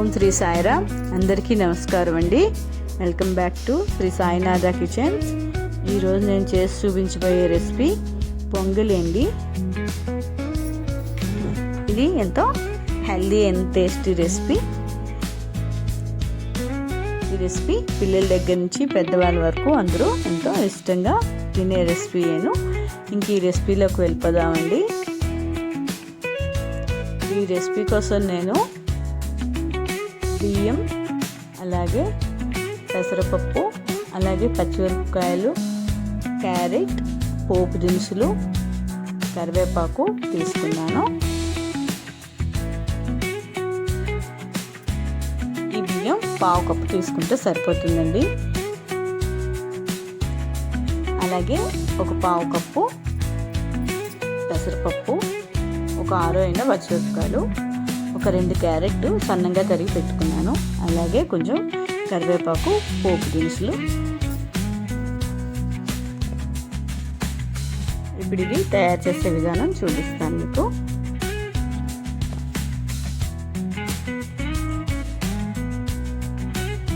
ఓం శ్రీ సాయిరా అందరికీ నమస్కారం అండి. Welcome back to Sri Sainatha kitchen ఈరోజు నేను చేసి చూపించబోయే రెసిపీ పొంగలి అండి. ఇది ఎంతో హెల్దీ అండ్ టేస్టీ రెసిపీ. ఈ రెసిపీ పిల్లల దగ్గర నుంచి పెద్దవాళ్ళ వరకు అందరూ ఎంతో ఇష్టంగా తినే రెసిపీ నేను ఇంక ఈ రెసిపీలోకి వెళ్ళిపోదామండి. ఈ రెసిపీ కోసం నేను బియ్యం అలాగే పెసరపప్పు అలాగే పచ్చిమిరపకాయలు క్యారెట్ పోపు దినుసులు కరివేపాకు తీసుకున్నాను. ఈ బియ్యం పావు కప్పు తీసుకుంటే సరిపోతుందండి. అలాగే ఒక పావు కప్పు పెసరపప్పు ఒక ఆరు అయిన పచ్చిమిరపకాయలు. ఒక రెండు క్యారెట్ సన్నంగా తరిగి పెట్టుకున్నాను. అలాగే కొంచెం కరివేపాకు పోపు దినుసులు. ఇప్పుడు ఇది తయారు చేసే విధానం చూపిస్తాను మీకు.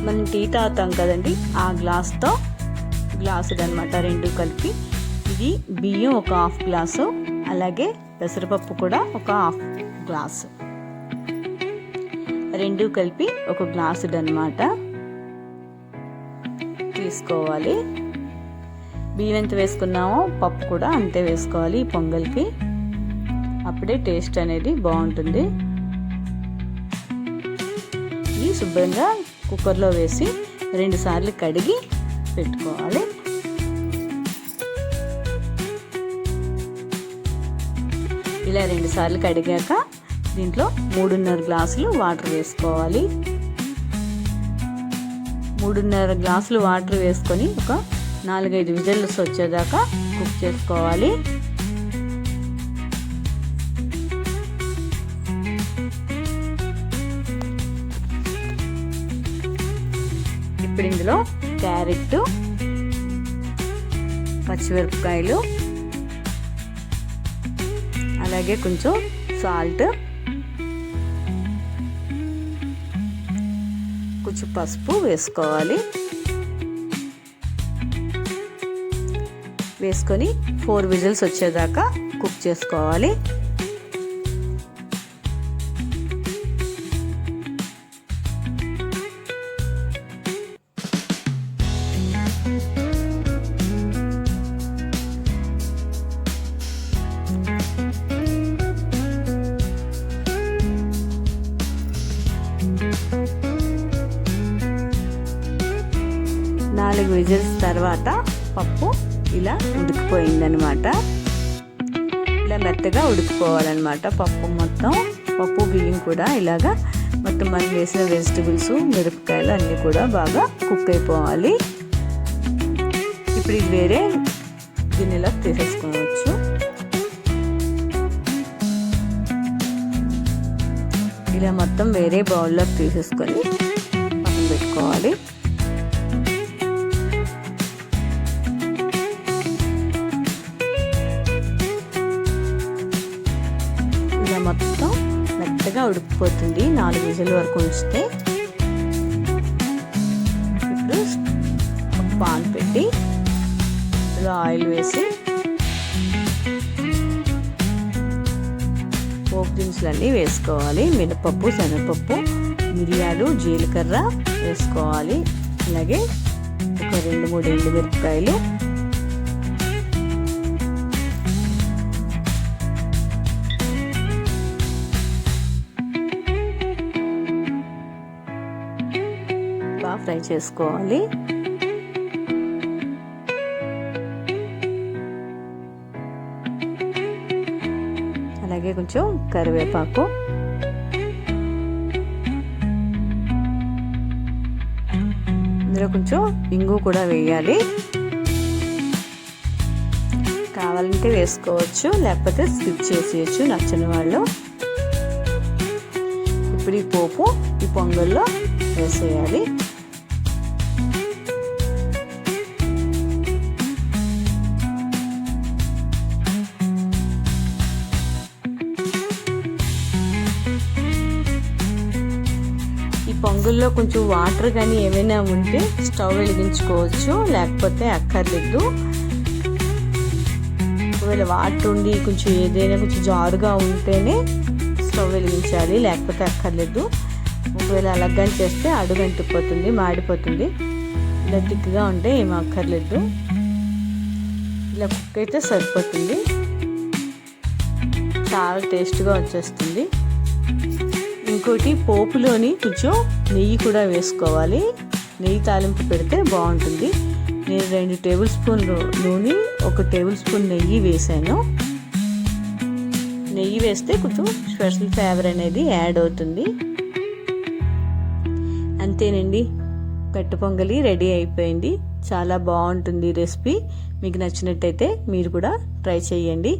మనం టీ తాగుతాం కదండి ఆ గ్లాస్తో గ్లాసులు అనమాట రెండు కలిపి. ఇది బియ్యం ఒక హాఫ్ గ్లాసు అలాగే పెసరపప్పు కూడా ఒక హాఫ్ గ్లాసు. రెండు కలిపి ఒక గ్లాసుడు అనమాట తీసుకోవాలి. బియ్యం ఎంత వేసుకున్నామో పప్పు కూడా అంతే వేసుకోవాలి ఈ పొంగల్కి. అప్పుడే టేస్ట్ అనేది బాగుంటుంది. ఇది శుభ్రంగా కుక్కర్లో వేసి రెండుసార్లు కడిగి పెట్టుకోవాలి. ఇలా రెండుసార్లు కడిగాక దీంట్లో మూడున్నర గ్లాసులు వాటర్ వేసుకోవాలి. మూడున్నర గ్లాసులు వాటర్ వేసుకొని ఒక నాలుగైదు విజిల్స్ వచ్చేదాకా కుక్ చేసుకోవాలి. ఇప్పుడు ఇందులో క్యారెట్ పచ్చిమిరపకాయలు అలాగే కొంచెం సాల్ట్ కొంచెం పసుపు వేసుకోవాలి. వేసుకొని ఫోర్ విజిల్స్ వచ్చేదాకా కుక్ చేసుకోవాలి. నాలుగు విజిల్స్ తర్వాత పప్పు ఇలా ఉడికిపోయిందనమాట. ఇలా మెత్తగా ఉడికిపోవాలన్నమాట పప్పు మొత్తం. పప్పు బియ్యం కూడా ఇలాగా మొత్తం మనం వేసిన వెజిటబుల్స్ మిరపకాయలు అన్నీ కూడా బాగా కుక్ అయిపోవాలి. ఇప్పుడు ఇది వేరే గిన్నెలో తీసేసుకోవచ్చు. ఇలా మొత్తం వేరే బౌల్లోకి తీసేసుకొని మనం పెట్టుకోవాలి. ఉడికిపోతుంది. నాలుగు విజుల వరకు ఉంచితే ఇప్పుడు పాన్ పెట్టి ఆయిల్ వేసి పోపు దినుసులన్నీ వేసుకోవాలి. మినపప్పు శనగపప్పు మిరియాలు జీలకర్ర వేసుకోవాలి. అలాగే ఒక రెండు మూడు ఎండు ఫ్రై చేసుకోవాలి. అలాగే కొంచెం కరివేపాకు. ఇందులో కొంచెం ఇంగు కూడా వేయాలి. కావాలంటే వేసుకోవచ్చు లేకపోతే స్కిప్ చేసేయచ్చు నచ్చని వాళ్ళు. ఇప్పుడు ఈ పోపు ఈ పొంగల్లో వేసేయాలి. పొంగుల్లో కొంచెం వాటర్ కానీ ఏమైనా ఉంటే స్టవ్ వెలిగించుకోవచ్చు లేకపోతే అక్కర్లేదు. ఒకవేళ వాటర్ ఉండి కొంచెం ఏదైనా కొంచెం జారుగా ఉంటేనే స్టవ్ వెలిగించాలి లేకపోతే అక్కర్లేదు. ఒకవేళ అలాగని చేస్తే అడుగు అంటుకుపోతుంది మాడిపోతుంది. ఇలా థిక్గా ఉంటే ఏం అక్కర్లేదు. ఇలా కుక్ అయితే సరిపోతుంది. చాలా టేస్ట్గా వచ్చేస్తుంది. ఇంకోటి పోపులోని కొంచెం నెయ్యి కూడా వేసుకోవాలి. నెయ్యి తాలింపు పెడితే బాగుంటుంది. నేను రెండు టేబుల్ స్పూన్లు నూనె ఒక టేబుల్ స్పూన్ నెయ్యి వేసాను. నెయ్యి వేస్తే కొంచెం స్పెషల్ ఫ్లేవర్ అనేది యాడ్ అవుతుంది. అంతేనండి. పెట్ట పొంగలి రెడీ అయిపోయింది. చాలా బాగుంటుంది రెసిపీ. మీకు నచ్చినట్టయితే మీరు కూడా ట్రై చేయండి.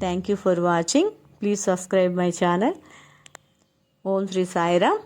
Thank you for watching please subscribe my channel Om Sri Sairam.